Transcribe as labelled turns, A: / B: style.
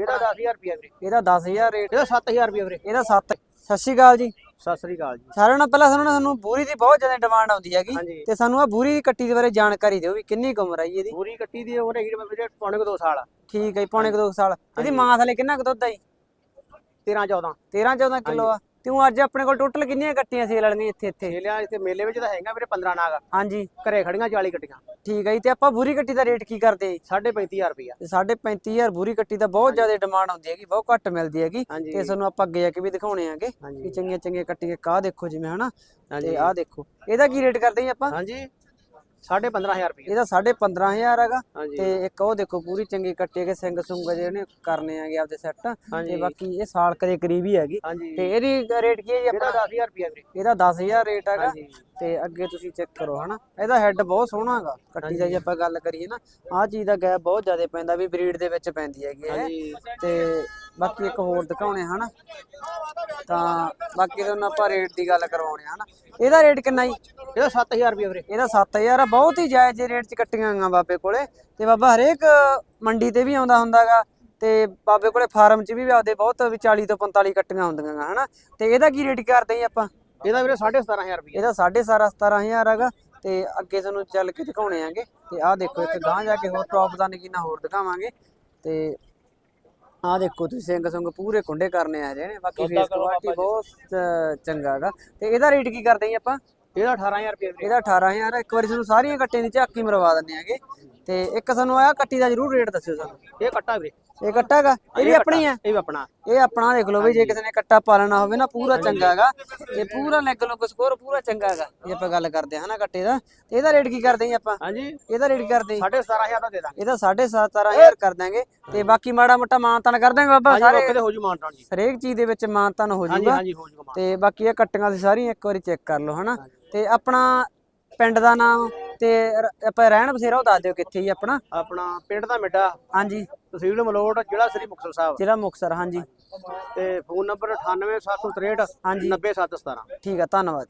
A: ਇਹਦਾ 10000 ਰੁਪਏ ਵੀਰੇ।
B: ਇਹਦਾ 10000 ਰੇਟ।
A: ਇਹਦਾ 7000 ਰੁਪਏ ਵੀਰੇ।
B: ਇਹਦਾ 7 ਸਤਿ ਸ਼੍ਰੀ ਅਕਾਲ ਜੀ।
A: ਸਤਿ ਸ੍ਰੀ ਅਕਾਲ ਜੀ।
B: ਸਾਰਿਆਂ ਨਾਲ ਪਹਿਲਾਂ ਸਾਨੂੰ ਸਾਨੂੰ ਬੂਰੀ ਦੀ ਬਹੁਤ ਜ਼ਿਆਦਾ ਡਿਮਾਂਡ ਆਉਂਦੀ ਹੈਗੀ। ਤੇ ਸਾਨੂੰ ਆ ਬੂਰੀ ਦੀ ਕੱਟੀ ਦੇ ਬਾਰੇ ਜਾਣਕਾਰੀ ਦਿਓ ਵੀ ਕਿੰਨੀ ਕੁ ਉਮਰ ਆ ਜੀ ਇਹਦੀ।
A: ਪੂਰੀ ਕੱਟੀ ਦੀ ਉਮਰ ਹੈਗੀ ਵੀਰੇ ਪੌਣੇ ਕੁ 2 ਸਾਲ
B: ਠੀਕ ਹੈ ਪੌਣੇ ਕੁ ਦੋ ਸਾਲ। ਇਹਦੀ
A: ਹਾਂਜੀ।
B: ਮਾਂ ਥਲੇ ਕਿੰਨਾ ਕੁ ਦੁੱਧ ਆ ਜੀ?
A: 13 14
B: 13 14 ਕਿਲੋ ਆ। ਤੂੰ ਅੱਜ ਆਪਣੇ ਕੋਲ ਟੋਟਲ ਕਿੰਨੀਆਂ ਕੱਟੀਆਂ ਸੇਲ ਵਾਲੀਆਂ ਇੱਥੇ ਇੱਥੇ?
A: ਮੇਲਿਆਂ ਇੱਥੇ ਮੇਲੇ ਵਿੱਚ ਤਾਂ ਹੈਗਾ ਵੀਰੇ 15 ਨਾਗ।
B: ਹਾਂਜੀ।
A: ਘਰੇ ਖੜੀਆਂ 40 ਕੱਟੀਆਂ।
B: ਠੀਕ ਹੈ ਜੀ ਤੇ ਆਪਾਂ ਬੂਰੀ ਕੱਟੀ ਦਾ ਰੇਟ ਕੀ ਕਰਦੇ? ਜੀ
A: 35000 ਰੁਪਇਆ
B: ਤੇ ਸਾਢੇ 35000 ਬੂਰੀ ਕੱਟੀ ਦਾ ਬਹੁਤ ਜ਼ਿਆਦਾ ਡਿਮਾਂਡ ਆਉਂਦੀ ਹੈਗੀ ਬਹੁਤ ਘੱਟ ਮਿਲਦੀ ਹੈਗੀ।
A: ਹਾਂਜੀ।
B: ਤੇ ਤੁਹਾਨੂੰ ਆਪਾਂ ਅੱਗੇ ਜਾ ਕੇ ਵੀ ਦਿਖਾਉਣੇ ਆਂਗੇ ਕਿ
A: ਹਾਂਜੀ।
B: ਚੰਗੀਆਂ ਚੰਗੀਆਂ ਕੱਟੀਆਂ ਕਾਹ ਦੇਖੋ ਜਿਵੇਂ ਹਨਾ? ਤੇ ਆਹ ਦੇਖੋ। ਇਹਦਾ ਕੀ ਰੇਟ ਕਰਦੇ ਜੀ ਆਪਾਂ?
A: ਹਾਂਜੀ। 15000 ਰੁਪਇਆ
B: ਇਹਦਾ 15500 ਹੈਗਾ। ਤੇ ਇੱਕ ਉਹ ਦੇਖੋ ਪੂਰੀ ਚੰਗੀ ਕੱਟੀ ਹੈਗੇ ਸਿੰਘ ਸੁੰਗ ਜਿਹੜੇ ਨੇ ਕਰਨੇ ਆਗੇ ਆਪਦੇ ਸੈੱਟ ਤੇ ਬਾਕੀ ਇਹ ਸਾਲਕ ਦੇ ਕਰੀਬ ਹੀ ਹੈਗੀ ਤੇ ਇਹਦੀ ਰੇਟ ਕੀ ਹੈ ਜੀ ਆਪਣਾ?
A: 10000 ਰੁਪਇਆ ਵੀਰੇ।
B: ਇਹਦਾ 10000 ਰੇਟ ਹੈਗਾ। ਤੇ ਅੱਗੇ ਤੁਸੀਂ ਚੈੱਕ ਕਰੋ ਹਨਾ। ਇਹਦਾ ਹੈੱਡ ਬਹੁਤ ਸੋਹਣਾ ਹੈਗਾ। ਕੱਟੀ ਦਾ ਜੇ ਆਪਾਂ ਗੱਲ ਕਰੀਏ ਨਾ ਆਹ ਚੀਜ਼ ਦਾ ਗੈਪ ਬਹੁਤ ਜ਼ਿਆਦਾ ਪੈਂਦਾ ਵੀ ਬਰੀਡ ਦੇ ਵਿੱਚ ਪੈਂਦੀ ਹੈਗੀ ਤੇ ਬਾਕੀ ਇੱਕ ਹੋਰ ਦਿਖਾਉਣੇ ਹਨਾ। ਤਾਂ ਬਾਕੀ ਤੁਹਾਨੂੰ ਆਪਾਂ ਰੇਟ ਦੀ ਗੱਲ ਕਰਵਾਉਣੇ ਹਨਾ। ਇਹਦਾ ਰੇਟ ਕਿੰਨਾ ਜੀ?
A: ਇਹਦਾ 7000 ਰੁਪਇਆ ਵੀਰੇ।
B: ਇਹਦਾ 7000 ਆ ਬਹੁਤ ਹੀ ਜਾਇਜ਼ ਰੇਟ 'ਚ ਕੱਟੀਆਂ ਗਈਆਂ ਬਾਬੇ ਕੋਲੇ। ਤੇ ਬਾਬਾ ਹਰੇਕ ਮੰਡੀ ਤੇ ਵੀ ਆਉਂਦਾ ਹੁੰਦਾਗਾ ਤੇ ਬਾਬੇ ਕੋਲੇ ਫਾਰਮ 'ਚ ਵੀ ਆਪਦੇ ਬਹੁਤ ਵੀ 40 ਤੋਂ 45 ਕੱਟੀਆਂ ਹੁੰਦੀਆਂ ਗਾ ਹਨਾ? ਤੇ ਇਹਦਾ ਕੀ ਰੇਟ ਕਰਦੇ ਆਪਾਂ?
A: ਇਹਦਾ ਵੀਰੇ 17500 ਰੁਪਇਆ
B: ਇਹਦਾ 1.5 17000 ਹੈਗਾ ਤੇ ਅੱਗੇ ਤੁਹਾਨੂੰ ਚੱਲ ਕੇ ਦਿਖਾਉਣੇ ਆਂਗੇ। ਤੇ ਆਹ ਦੇਖੋ ਇੱਕ ਗਾਂ ਜਾ ਕੇ ਹੋਰ ਟੌਪ ਦਾ ਨਗੀਨਾ ਹੋਰ ਦਿਖਾਵਾਂਗੇ। ਤੇ ਆਹ ਦੇਖੋ ਤੁਸੀਂ ਸਿੰਘ ਸੰਗ ਪੂਰੇ ਕੁੰਡੇ ਕਰਨੇ ਆ ਰਹੇ ਨੇ ਬਾਕੀ ਫੇਸ ਕੁਆਲਿਟੀ ਬਹੁਤ ਚੰਗਾ ਹੈਗਾ। ਤੇ ਇਹਦਾ ਰੇਟ ਕੀ ਕਰਦੇ ਜੀ ਆਪਾਂ?
A: ਇਹਦਾ 18000 ਰੁਪਇਆ ਵੀਰੇ
B: ਇਹਦਾ 18000 ਹੈ ਇੱਕ ਵਾਰੀ ਤੁਹਾਨੂੰ ਸਾਰੀਆਂ ਕੱਟੀਆਂ ਦੀ ਝਾਕੀ ਮਰਵਾ ਦਿੰਨੇ ਆਗੇ ਤੇ ਇੱਕ ਸਾਨੂੰ ਆਹ ਕੱਟੀ ਦਾ ਜਰੂਰ ਰੇਟ ਦੱਸਿਓ ਸਾਨੂੰ।
A: ਇਹ ਕੱਟਾ ਵੀਰੇ।
B: ਇਹ ਕੱਟਾ ਹੈਗਾ? ਇਹ ਵੀ ਆਪਣੀ ਆ
A: ਇਹ ਵੀ ਆਪਣਾ।
B: ਇਹ ਆਪਣਾ ਦੇਖ ਲਓ ਵੀ ਜੇ ਕਿਸੇ ਨੇ ਕੱਟਾ ਪਾਲਣਾ ਹੋਵੇ ਨਾ ਪੂਰਾ ਚੰਗਾ ਹੈਗਾ। ਤੇ ਪੂਰਾ ਲੈਗ ਲੋ ਸਕੋਰ ਪੂਰਾ ਚੰਗਾ ਹੈਗਾ। ਜੇ ਆਪਾਂ ਗੱਲ ਕਰਦੇ ਹਾਂ ਨਾ ਕੱਟੇ ਦਾ ਤੇ ਇਹਦਾ ਰੇਟ ਕੀ ਕਰਦੇ ਜੀ ਆਪਾਂ?
A: ਹਾਂਜੀ।
B: ਇਹਦਾ ਰੇਟ ਕਰਦੇ ਜੀ?
A: 17500 ਦਾ ਦੇ ਦਾਂਗੇ।
B: ਇਹਦਾ 17500 ਕਰ ਦਾਂਗੇ ਤੇ ਬਾਕੀ ਮਾੜਾ ਮੋਟਾ ਮਾਨਤਾਨ ਕਰ ਦਾਂਗੇ ਬਾਬਾ ਸਾਰੇ
A: ਮੌਕੇ ਤੇ ਹੋ ਜੂ ਮਾਨਟਾਂ ਜੀ।
B: ਹਰੇਕ ਚੀਜ਼ ਦੇ ਵਿੱਚ ਮਾਨਤਾਨ ਹੋ
A: ਹਾਂਜੀ ਹੋ ਜੂਗਾ
B: ਤੇ ਬਾਕੀ ਇਹ ਕੱਟੀਆਂ ਦੀ ਸਾਰੀਆਂ ਇੱਕ ਵਾਰੀ ਚੈੱਕ ਕਰ ਲਓ ਹਨਾ? ਤੇ ਆਪਣਾ ਪਿੰਡ ਦਾ ਨਾਮ? ਤੇ ਰ- ਆਪਾਂ ਰਹਿਣ ਬਸੇਰਾ ਉਹ ਦੱਸ ਦਿਓ ਕਿੱਥੇ ਜੀ ਆਪਣਾ?
A: ਆਪਣਾ ਪਿੰਡ ਦਾ ਮਿੱਡਾ।
B: ਹਾਂਜੀ।
A: ਤਹਿਸੀਲ ਮਲੋਟ ਜ਼ਿਲ੍ਹਾ ਸ੍ਰੀ ਮੁਕਤਸਰ ਸਾਹਿਬ।
B: ਜ਼ਿਲ੍ਹਾ ਮੁਕਤਸਰ ਹਾਂਜੀ।
A: ਤੇ ਫੋਨ ਨੰਬਰ 98763
B: ਹਾਂਜੀ।
A: 90717
B: ਠੀਕ ਆ ਧੰਨਵਾਦ।